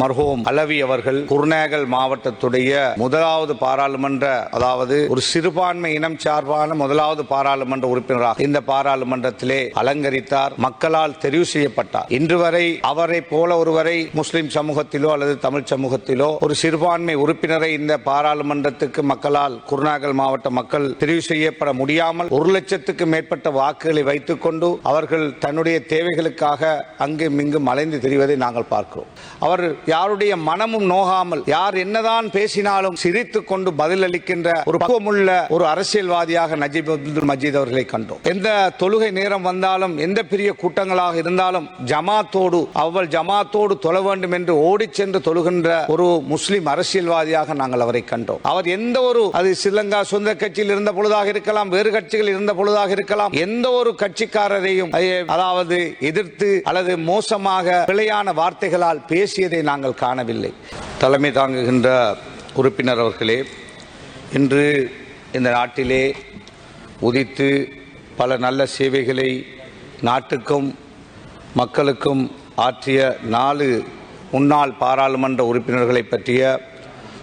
மர்ஹூம். அலவி அவர்கள் குருநேகல் மாவட்டத்துடைய முதலாவது பாராளுமன்ற அதாவது ஒரு சிறுபான்மை இனம் சார்பான முதலாவது பாராளுமன்ற உறுப்பினராக இந்த பாராளுமன்றத்திலே அலங்கரித்தார் மக்களால் தெரிவு செய்யப்பட்டார். இன்று வரை அவரை போல ஒருவரை முஸ்லிம் சமூகத்திலோ அல்லது தமிழ் சமூகத்திலோ ஒரு சிறுபான்மை உறுப்பினரை இந்த பாராளுமன்றத்துக்கு மக்களால் குருநாகல் மாவட்ட மக்கள் தெரிவு செய்யப்பட முடியாமல் ஒரு லட்சத்துக்கு மேற்பட்ட வாக்குகளை வைத்துக் கொண்டு அவர்கள் தன்னுடைய தேவைகளுக்காக அங்கும் இங்கும் அலைந்து தெரிவதை நாங்கள் பார்க்கிறோம். அவர் யாருடைய மனமும் நோகாமல் யார் என்னதான் பேசினாலும் சிரித்துக் கொண்டு பதிலளிக்கின்ற ஒரு பக்குவமுள்ள ஒரு அரசியல்வாதியாக நஜீப் அப்துல் மஜீத் அவர்களை கண்டோம். எந்த தொழுகை நேரம் வந்தாலும் எந்த பெரிய கூட்டங்களாக இருந்தாலும் ஜமாத்தோடு அவ்வள் ஜமாத்தோடு தொழ வேண்டும் என்று ஓடிச் சென்று தொழுகின்ற ஒரு முஸ்லிம் அரசியல்வாதியாக நாங்கள் அவரை கண்டோம். அவர் எந்த ஒரு அது ஸ்ரீலங்கா சொந்த கட்சியில் இருந்த பொழுதாக இருக்கலாம் வேறு கட்சிகள் இருந்த பொழுதாக இருக்கலாம் எந்த ஒரு கட்சிக்காரரையும் அதை- அதாவது எதிர்த்து அல்லது மோசமாக பிழையான வார்த்தைகளால் பேசியதை நாங்கள் காணவில்லை. தலைமை தாங்குகின்ற உறுப்பினர் அவர்களே இன்று இந்த நாட்டிலே உதித்து பல நல்ல சேவைகளை நாட்டுக்கும் மக்களுக்கும் ஆற்றிய நாலு முன்னாள் பாராளுமன்ற உறுப்பினர்களை பற்றிய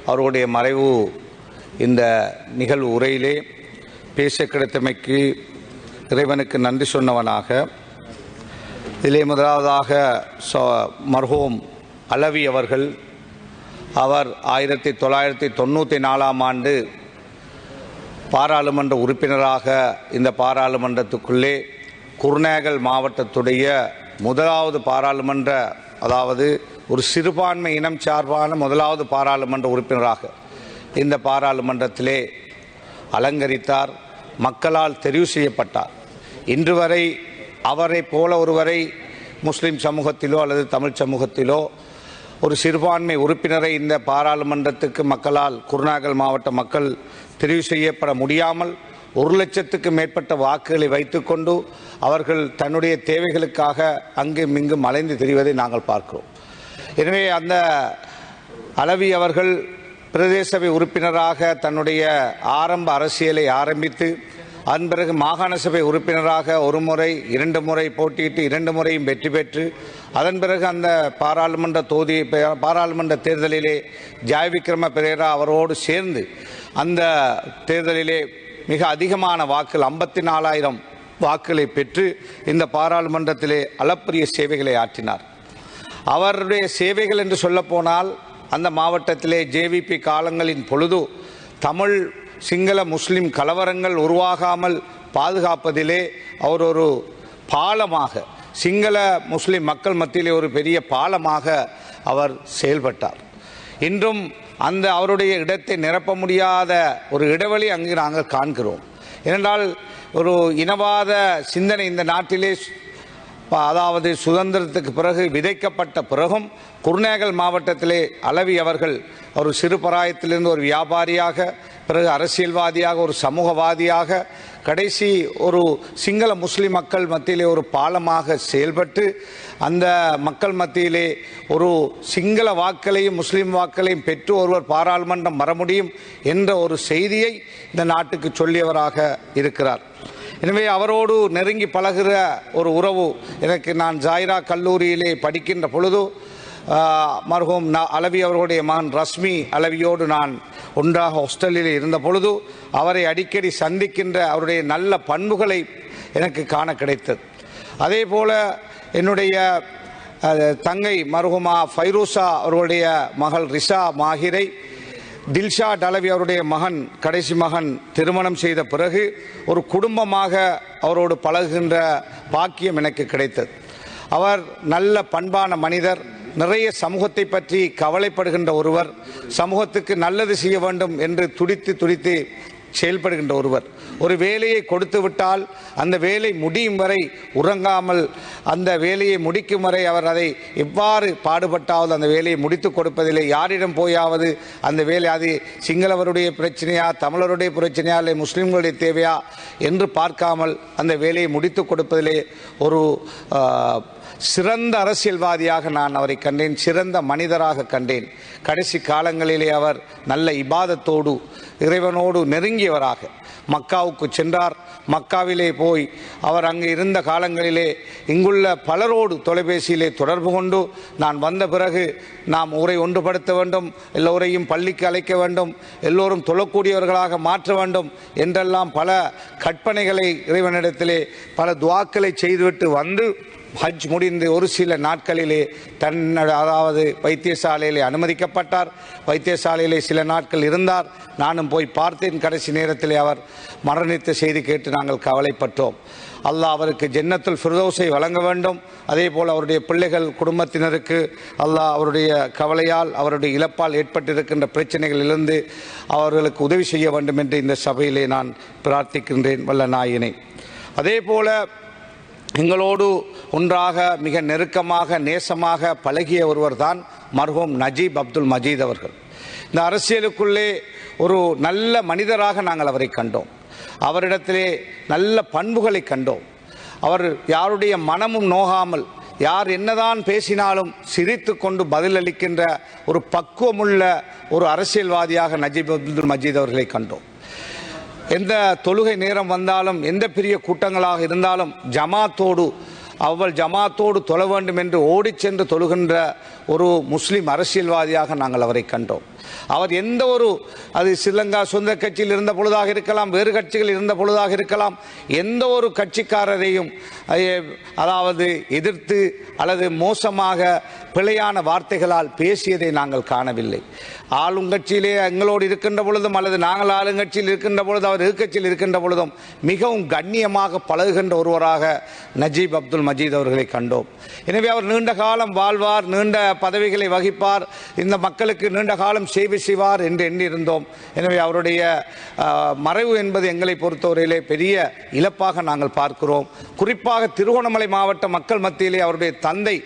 அவர்களுடைய மறைவு இந்த நிகழ்வு உரையிலே பேச கிடைத்தமைக்கு இறைவனுக்கு நன்றி சொன்னவனாக இதிலே முதலாவதாக மர்ஹோம் அலவி அவர்கள் அவர் ஆயிரத்தி தொள்ளாயிரத்தி தொண்ணூற்றி நாலாம் ஆண்டு பாராளுமன்ற உறுப்பினராக இந்த பாராளுமன்றத்துக்குள்ளே குருநேகல் மாவட்டத்துடைய முதலாவது பாராளுமன்ற அதாவது ஒரு சிறுபான்மை இனம் சார்பான முதலாவது பாராளுமன்ற உறுப்பினராக இந்த பாராளுமன்றத்திலே அலங்கரித்தார் மக்களால் தெரிவு செய்யப்பட்டார். இன்று வரை அவரை போல ஒருவரை முஸ்லிம் சமூகத்திலோ அல்லது தமிழ் சமூகத்திலோ ஒரு சிறுபான்மை உறுப்பினரை இந்த பாராளுமன்றத்துக்கு மக்களால் குருநாகல் மாவட்ட மக்கள் தெரிவு செய்யப்பட முடியாமல் ஒரு லட்சத்துக்கு மேற்பட்ட வாக்குகளை வைத்துக்கொண்டு அவர்கள் தன்னுடைய தேவைகளுக்காக அங்கும் இங்கும் அலைந்து தெரிவதை நாங்கள் பார்க்கிறோம். எனவே அந்த அளவி அவர்கள் பிரதேசவை உறுப்பினராக தன்னுடைய ஆரம்ப அரசியலை ஆரம்பித்து அதன் பிறகு மாகாண சபை உறுப்பினராக ஒரு முறை இரண்டு முறை போட்டியிட்டு இரண்டு முறையும் வெற்றி பெற்று அதன் பிறகு அந்த பாராளுமன்ற தொகுதி பாராளுமன்ற தேர்தலிலே ஜாய் விக்ரம பெரேரா அவரோடு சேர்ந்து அந்த தேர்தலிலே மிக அதிகமான வாக்குகள் ஐம்பத்தி நாலாயிரம் வாக்குகளை பெற்று இந்த பாராளுமன்றத்திலே அளப்பரிய சேவைகளை ஆற்றினார். அவருடைய சேவைகள் என்று சொல்லப்போனால் அந்த மாவட்டத்திலே ஜேவிபி காலங்களின் பொழுது தமிழ் சிங்கள முஸ்லிம் கலவரங்கள் உருவாகாமல் பாதுகாப்பதிலே அவர் ஒரு பாலமாக சிங்கள முஸ்லிம் மக்கள் மத்தியிலே ஒரு பெரிய பாலமாக அவர் செயல்பட்டார். இன்றும் அந்த அவருடைய இடத்தை நிரப்ப முடியாத ஒரு இடைவெளி அங்கு நாங்கள் காண்கிறோம். ஏனென்றால் ஒரு இனவாத சிந்தனை இந்த நாட்டிலே அதாவது சுதந்திரத்துக்கு பிறகு விதைக்கப்பட்ட பிறகும் குருநேகல் மாவட்டத்திலே அளவி அவர்கள் ஒரு சிறு பராயத்திலிருந்து ஒரு வியாபாரியாக பிறகு அரசியல்வாதியாக ஒரு சமூகவாதியாக கடைசி ஒரு சிங்கள முஸ்லிம் மக்கள் மத்தியிலே ஒரு பாலமாக செயல்பட்டு அந்த மக்கள் மத்தியிலே ஒரு சிங்கள வாக்களையும் முஸ்லிம் வாக்களையும் பெற்று ஒருவர் பாராளுமன்றம் வர முடியும் என்ற ஒரு செய்தியை இந்த நாட்டுக்கு சொல்லியவராக இருக்கிறார். எனவே அவரோடு நெருங்கி பழகிற ஒரு உறவு எனக்கு நான் ஜாயிரா கல்லூரியிலே படிக்கின்ற பொழுது மருகும் அலவி அவர்களுடைய மகன் ரஸ்மி அலவியோடு நான் ஒன்றாக ஹாஸ்டலில் இருந்த பொழுது அவரை அடிக்கடி சந்திக்கின்ற அவருடைய நல்ல பண்புகளை எனக்கு காண கிடைத்தது. அதே போல் என்னுடைய தங்கை மருகுமா ஃபைரூசா அவர்களுடைய மகள் ரிஷா மாஹிரை தில்ஷா டலவி அவருடைய மகன் கடைசி மகன் திருமணம் செய்த பிறகு ஒரு குடும்பமாக அவரோடு பழகுகின்ற பாக்கியம் எனக்கு கிடைத்தது. அவர் நல்ல பண்பான மனிதர் நிறைய சமூகத்தை பற்றி கவலைப்படுகின்ற ஒருவர் சமூகத்துக்கு நல்லது செய்ய வேண்டும் என்று துடித்து துடித்து செயல்படுகின்ற ஒருவர். ஒரு வேலையை கொடுத்து விட்டால் அந்த வேலை முடியும் வரை உறங்காமல் அந்த வேலையை முடிக்கும் வரை அவர் அதை எவ்வாறு பாடுபட்டாவது அந்த வேலையை முடித்து கொடுப்பதில்லை. யாரிடம் போயாவது அந்த வேலை அது சிங்களவருடைய பிரச்சனையா தமிழருடைய பிரச்சனையா இல்லை முஸ்லீம்களுடைய தேவையா என்று பார்க்காமல் அந்த வேலையை முடித்து கொடுப்பதிலே ஒரு சிறந்த அரசியல்வாதியாக நான் அவரை கண்டேன் சிறந்த மனிதராக கண்டேன். கடைசி காலங்களிலே அவர் நல்ல இபாதத்தோடு இறைவனோடு நெருங்கியவராக மக்காவுக்கு சென்றார். மக்காவிலே போய் அவர் அங்கு இருந்த காலங்களிலே இங்குள்ள பலரோடு தொலைபேசியிலே தொடர்பு கொண்டு நான் வந்த பிறகு நாம் ஊரை ஒன்றுபடுத்த வேண்டும் எல்லோரையும் பள்ளிக்கு அழைக்க வேண்டும் எல்லோரும் தொழக்கூடியவர்களாக மாற்ற வேண்டும் என்றெல்லாம் பல கற்பனைகளை இறைவனிடத்திலே பல துவாக்களை செய்துவிட்டு வந்து ஹஜ் முடிந்து ஒரு சில நாட்களிலே தன் அதாவது வைத்தியசாலையிலே அனுமதிக்கப்பட்டார். வைத்தியசாலையிலே சில நாட்கள் இருந்தார். நானும் போய் பார்த்தேன். கடைசி நேரத்திலே அவர் மரணித்த செய்தி கேட்டு நாங்கள் கவலைப்பட்டோம். அல்லாஹ் அவருக்கு ஜென்னத்துல் ஃபிர்தௌஸை வழங்க வேண்டும். அதே போல் அவருடைய பிள்ளைகள் குடும்பத்தினருக்கு அல்லாஹ் அவருடைய கவலையால் அவருடைய இழப்பால் ஏற்பட்டிருக்கின்ற பிரச்சனைகளிலிருந்து அவர்களுக்கு உதவி செய்ய வேண்டும் என்று இந்த சபையிலே நான் பிரார்த்திக்கின்றேன். வல்ல நாயினை. அதே போல எங்களோடு ஒன்றாக மிக நெருக்கமாக நேசமாக பழகிய ஒருவர் தான் மர்ஹூம் நஜீப் அப்துல் மஜீத் அவர்கள். இந்த அரசியலுக்குள்ளே ஒரு நல்ல மனிதராக நாங்கள் அவரை கண்டோம். அவரிடத்திலே நல்ல பண்புகளை கண்டோம். அவர் யாருடைய மனமும் நோகாமல் யார் என்னதான் பேசினாலும் சிரித்து கொண்டு பதிலளிக்கின்ற ஒரு பக்குவமுள்ள ஒரு அரசியல்வாதியாக நஜீப் அப்துல் மஜீத் அவர்களை கண்டோம். எந்த தொழுகை நேரம் வந்தாலும் எந்த பெரிய கூட்டங்களாக இருந்தாலும் ஜமாத்தோடு அவள் ஜமாத்தோடு தொழ வேண்டும் என்று ஓடிச் சென்று தொழுகின்ற ஒரு முஸ்லீம் அரசியல்வாதியாக நாங்கள் அவரை கண்டோம். அவர் எந்த ஒரு அது ஸ்ரீலங்கா சுதந்திர கட்சியில் இருந்த பொழுதாக இருக்கலாம் வேறு கட்சிகள் இருந்த பொழுதாக இருக்கலாம் எந்த ஒரு கட்சிக்காரரையும் அதாவது எதிர்த்து அல்லது மோசமாக பிழையான வார்த்தைகளால் பேசியதை நாங்கள் காணவில்லை. ஆளுங்கட்சியிலே எங்களோடு இருக்கின்ற பொழுதும் அல்லது நாங்கள் ஆளுங்கட்சியில் இருக்கின்ற பொழுது அவர் எதிர்க்கட்சியில் இருக்கின்ற பொழுதும் மிகவும் கண்ணியமாக பழகுகின்ற ஒருவராக நஜீப் அப்துல் மஜீத் அவர்களை கண்டோம். எனவே அவர் நீண்ட காலம் வாழ்வார் நீண்ட பதவிகளை வகிப்பார். இந்த மக்களுக்கு நீண்ட காலம் சேவை செய்வார் என்று எண்ணியிருந்தோம். எனவே அவருடைய மறைவு என்பது எங்களை பொறுத்தவரையிலே பெரிய இழப்பாக நாங்கள் பார்க்கிறோம். குறிப்பாக திருகோணமலை மாவட்ட மக்கள் மத்தியிலே அவருடைய தந்தை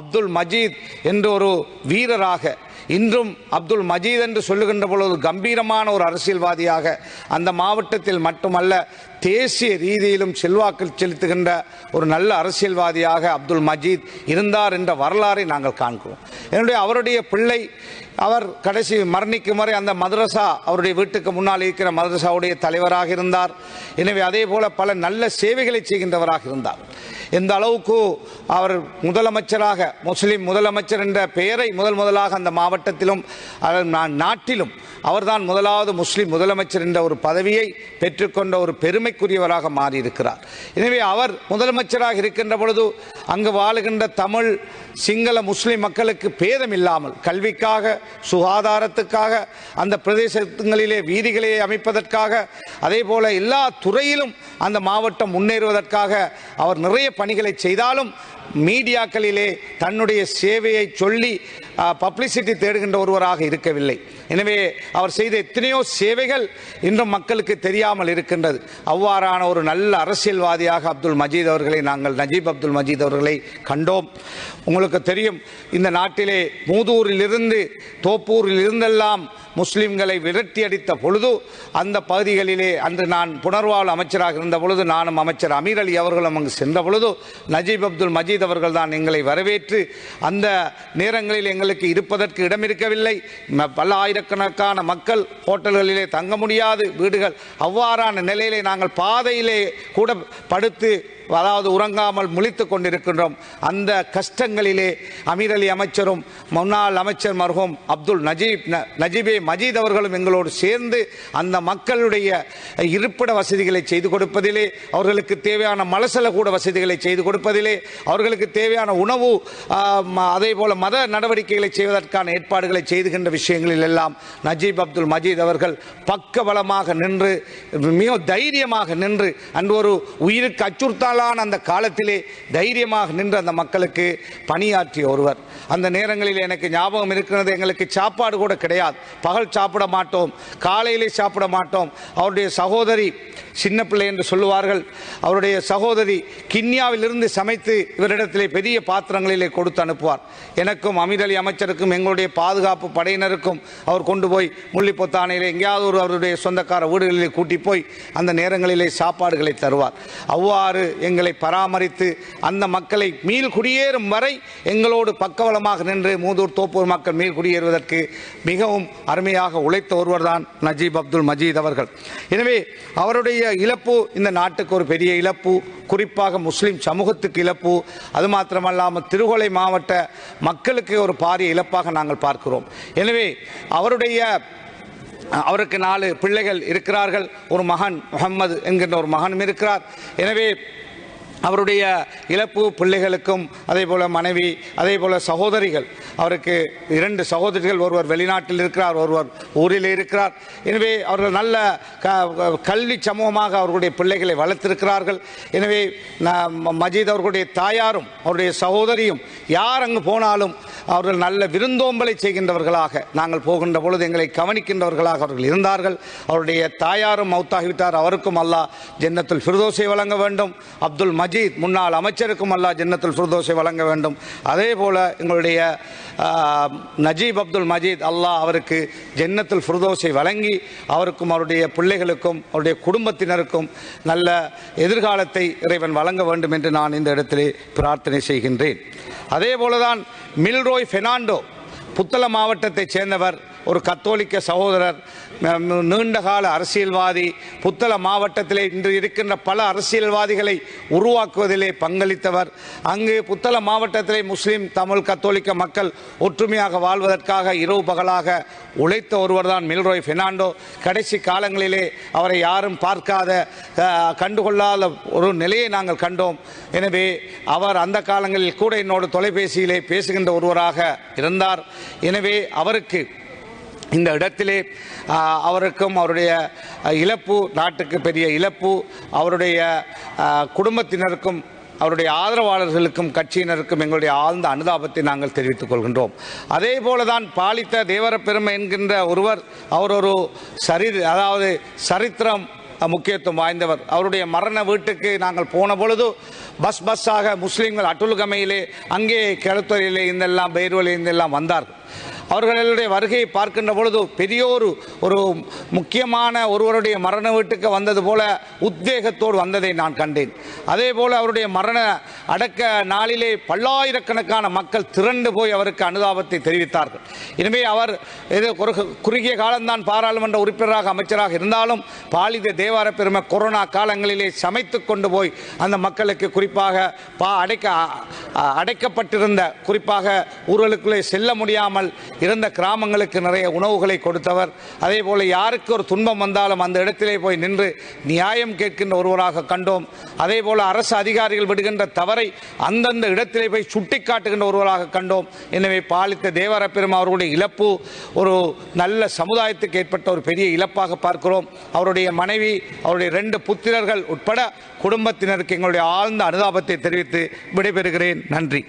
அப்துல் மஜீத் என்ற ஒரு வீரராக இன்றும் அப்துல் மஜீத் என்று சொல்லுகின்ற பொழுது கம்பீரமான ஒரு அரசியல்வாதியாக அந்த மாவட்டத்தில் மட்டுமல்ல தேசிய ரீதியிலும் செல்வாக்கு செலுத்துகின்ற ஒரு நல்ல அரசியல்வாதியாக அப்துல் மஜீத் இருந்தார் என்ற வரலாறை நாங்கள் காண்கிறோம். என்னுடைய அவருடைய பிள்ளை அவர் கடைசி மரணிக்கும் வரை அந்த மதரசா அவருடைய வீட்டுக்கு முன்னால் இருக்கிற மதரசாவுடைய தலைவராக இருந்தார். எனவே அதே போல பல நல்ல சேவைகளை செய்கின்றவராக இருந்தார். எந்த அளவுக்கு அவர் முதலமைச்சராக முஸ்லீம் முதலமைச்சர் என்ற பெயரை முதல் முதலாக அந்த மாவட்டத்திலும் நாட்டிலும் அவர்தான் முதலாவது முஸ்லீம் முதலமைச்சர் என்ற ஒரு பதவியை பெற்றுக்கொண்ட ஒரு பெருமை பெருமைக்குரியவராக மாறியிருக்கிறார். எனவே அவர் முதலமைச்சராக இருக்கின்ற பொழுது அங்கு வாழுகின்ற தமிழ் சிங்கள முஸ்லிம் மக்களுக்கு பேதம் இல்லாமல் கல்விக்காக சுகாதாரத்துக்காக அந்த பிரதேசங்களிலே வீதிகளை அமைப்பதற்காக அதே போல எல்லா துறையிலும் அந்த மாவட்டம் முன்னேறுவதற்காக அவர் நிறைய பணிகளை செய்தாலும் மீடியாக்களிலே தன்னுடைய சேவையை சொல்லி பப்ளிசிட்டி தேடுகின்ற ஒருவராக இருக்கவில்லை. எனவே அவர் செய்த எத்தனையோ சேவைகள் இன்றும் மக்களுக்கு தெரியாமல் இருக்கின்றது. அவ்வாறான ஒரு நல்ல அரசியல்வாதியாக அப்துல் மஜீத் அவர்களை நாங்கள் நஜீப் அப்துல் மஜீத் அவர்களை கண்டோம். உங்களுக்கு தெரியும் இந்த நாட்டிலே மூதூரிலிருந்து தோப்பூரில் இருந்தெல்லாம் முஸ்லிம்களை விரட்டி அடித்த பொழுது அந்த பகுதிகளிலே அன்று நான் புனர்வாழ்வு அமைச்சராக இருந்த பொழுது நானும் அமைச்சர் அமீர் அலி அவர்களும் அங்கு சென்ற பொழுது நஜீப் அப்துல் மஜீத் அவர்கள் தான் எங்களை வரவேற்று அந்த நேரங்களில் எங்களுக்கு இருப்பதற்கு இடம் இருக்கவில்லை. பல ஆயிரக்கணக்கான மக்கள் ஹோட்டல்களிலே தங்க முடியாது. வீடுகள் அவ்வாறான நிலையிலே நாங்கள் பாதையிலே கூட படுத்து அதாவது உறங்காமல் முழித்து கொண்டிருக்கின்றோம். அந்த கஷ்டங்களிலே அமீர் அலி அமைச்சரும் முன்னாள் அமைச்சர் மர்ஹூம் அப்துல் நஜீப் ந- நஜீபே மஜீத் அவர்களும் எங்களோடு சேர்ந்து அந்த மக்களுடைய இருப்பிட வசதிகளை செய்து கொடுப்பதிலே அவர்களுக்கு தேவையான மலசல கூட வசதிகளை செய்து கொடுப்பதிலே அவர்களுக்கு தேவையான உணவு ம- அதே போல மத நடவடிக்கைகளை செய்வதற்கான ஏற்பாடுகளை செய்துகின்ற விஷயங்களில் எல்லாம் நஜீப் அப்துல் மஜீத் அவர்கள் பக்கபலமாக நின்று மிக தைரியமாக நின்று அன்று ஒரு உயிருக்கு அச்சுறுத்தால் சவாலான அந்த காலத்திலே தைரியமாக நின்று அந்த மக்களுக்கு பணியாற்றிய ஒருவர். அந்த நேரங்களில் எனக்கு ஞாபகம் இருக்கிறது எங்களுக்கு சாப்பாடு கூட கிடையாது. பகல் சாப்பிட மாட்டோம் காலையிலே சாப்பிட மாட்டோம். அவருடைய சகோதரி சின்ன பிள்ளை என்று சொல்லுவார்கள் அவருடைய சகோதரி கிண்ணியாவிலிருந்து சமைத்து இவரிடத்திலே பெரிய பாத்திரங்களிலே கொடுத்து அனுப்புவார். எனக்கும் அமீர் அமைச்சருக்கும் எங்களுடைய பாதுகாப்பு படையினருக்கும் அவர் கொண்டு போய் முள்ளிப்பொத்தானையிலே எங்கேயாவது ஒரு அவருடைய சொந்தக்கார வீடுகளிலே கூட்டி போய் அந்த நேரங்களிலே சாப்பாடுகளை தருவார். அவ்வாறு எங்களை பராமரித்து அந்த மக்களை மீள் குடியேறும் வரை எங்களோடு பக்கவலமாக நின்று மூதூர் தோப்பூர் மக்கள் மீள் குடியேறுவதற்கு மிகவும் அருமையாக உழைத்த ஒருவர்தான் நஜீப் அப்துல் மஜீத் அவர்கள். எனவே அவருடைய இழப்பு இந்த நாட்டுக்கு ஒரு பெரிய இழப்பு குறிப்பாக முஸ்லீம் சமூகத்துக்கு இழப்பு அது மாத்திரமல்லாமல் திருகோலை மாவட்ட மக்களுக்கு ஒரு பாரிய இழப்பாக நாங்கள் பார்க்கிறோம். எனவே அவருடைய அவருக்கு நாலு பிள்ளைகள் இருக்கிறார்கள். ஒரு மகன் முகம்மது என்கின்ற ஒரு மகனும் இருக்கிறார். எனவே அவருடைய இழப்பு பிள்ளைகளுக்கும் அதே போல் மனைவி அதே போல் சகோதரிகள் அவருக்கு இரண்டு சகோதரிகள் ஒருவர் வெளிநாட்டில் இருக்கிறார் ஒருவர் ஊரில் இருக்கிறார். எனவே அவர்கள் நல்ல க- கல்வி சமூகமாக அவர்களுடைய பிள்ளைகளை வளர்த்திருக்கிறார்கள். எனவே மஜீத் அவர்களுடைய தாயாரும் அவருடைய சகோதரியும் யார் அங்கு போனாலும் அவர்கள் நல்ல விருந்தோம்பலை செய்கின்றவர்களாக நாங்கள் போகின்ற பொழுது எங்களை கவனிக்கின்றவர்களாக அவர்கள் இருந்தார்கள். அவருடைய தாயாரும் மௌத்தாகிவிட்டார் அவருக்கும் அல்லாஹ் ஜென்னத்தில் ஃபிர்தோஸை வழங்க வேண்டும். அப்துல் மஜீத் முன்னாள் அமைச்சருக்கும் அல்லாஹ் ஜன்னத்துல் ஃபிர்தோஸை வழங்க வேண்டும். அதே போல் எங்களுடைய நஜீப் அப்துல் மஜீத் அல்லாஹ் அவருக்கு ஜன்னத்துல் ஃபிர்தோஸை வழங்கி அவருக்கும் அவருடைய பிள்ளைகளுக்கும் அவருடைய குடும்பத்தினருக்கும் நல்ல எதிர்காலத்தை இறைவன் வழங்க வேண்டும் என்று நான் இந்த இடத்திலே பிரார்த்தனை செய்கின்றேன். அதே போலதான் மில்ரோய் ஃபெனாண்டோ புத்தள மாவட்டத்தைச் சேர்ந்தவர் ஒரு கத்தோலிக்க சகோதரர் நீண்டகால அரசியல்வாதி புத்தள மாவட்டத்திலே இன்று இருக்கின்ற பல அரசியல்வாதிகளை உருவாக்குவதிலே பங்களித்தவர். அங்கு புத்தள மாவட்டத்திலே முஸ்லீம் தமிழ் கத்தோலிக்க மக்கள் ஒற்றுமையாக வாழ்வதற்காக இரவு பகலாக உழைத்த ஒருவர் தான் மில்ரோய் பெர்னாண்டோ. கடைசி காலங்களிலே அவரை யாரும் பார்க்காத கண்டுகொள்ளாத ஒரு நிலையை நாங்கள் கண்டோம். எனவே அவர் அந்த காலங்களில் கூட என்னோடு தொலைபேசியிலே பேசுகின்ற ஒருவராக இருந்தார். எனவே அவருக்கு இந்த இடத்திலே அவருக்கும் அவருடைய இழப்பு நாட்டுக்கு பெரிய இழப்பு அவருடைய குடும்பத்தினருக்கும் அவருடைய ஆதரவாளர்களுக்கும் கட்சியினருக்கும் எங்களுடைய ஆழ்ந்த அனுதாபத்தை நாங்கள் தெரிவித்துக் கொள்கின்றோம். அதே போலதான் பாலித்த தேவர பெருமை என்கின்ற ஒருவர் அவர் ஒரு சரி அதாவது சரித்திரம் முக்கியத்துவம் வாய்ந்தவர். அவருடைய மரண வீட்டுக்கு நாங்கள் போன பொழுது பஸ் பஸ்ஸாக முஸ்லீம்கள் அட்டுல்கமையிலே அங்கே கிழத்துறையிலே இருந்தெல்லாம் பெயர்வழியில் இருந்தெல்லாம் வந்தார்கள். அவர்களுடைய வருகையை பார்க்கின்ற பொழுது பெரிய ஒரு முக்கியமான ஒருவருடைய மரண வீட்டுக்கு வந்தது போல உத்வேகத்தோடு வந்ததை நான் கண்டேன். அதே போல் அவருடைய மரண அடக்க நாளிலே பல்லாயிரக்கணக்கான மக்கள் திரண்டு போய் அவருக்கு அனுதாபத்தை தெரிவித்தார்கள். எனவே அவர் ஏதோ குறுகிய காலம்தான் பாராளுமன்ற உறுப்பினராக அமைச்சராக இருந்தாலும் பாலித தேவார பெருமை கொரோனா காலங்களிலே சமைத்து கொண்டு போய் அந்த மக்களுக்கு குறிப்பாக பா அடைக்க அடைக்கப்பட்டிருந்த குறிப்பாக ஊர்களுக்குள்ளே செல்ல முடியாமல் இருந்த கிராமங்களுக்கு நிறைய உணவுகளை கொடுத்தவர். அதே போல யாருக்கு ஒரு துன்பம் வந்தாலும் அந்த இடத்திலே போய் நின்று நியாயம் கேட்கின்ற ஒருவராக கண்டோம். அதே போல அரசு அதிகாரிகள் விடுகின்ற தவறை அந்தந்த இடத்திலே போய் சுட்டி காட்டுகின்ற ஒருவராக கண்டோம். எனவே பாலித்த தேவர பெருமா அவருடைய இழப்பு ஒரு நல்ல சமுதாயத்துக்கு ஏற்பட்ட ஒரு பெரிய இழப்பாக பார்க்கிறோம். அவருடைய மனைவி அவருடைய ரெண்டு புத்திரர்கள் உட்பட குடும்பத்தினருக்கு எங்களுடைய ஆழ்ந்த அனுதாபத்தை தெரிவித்து விடைபெறுகிறேன். நன்றி.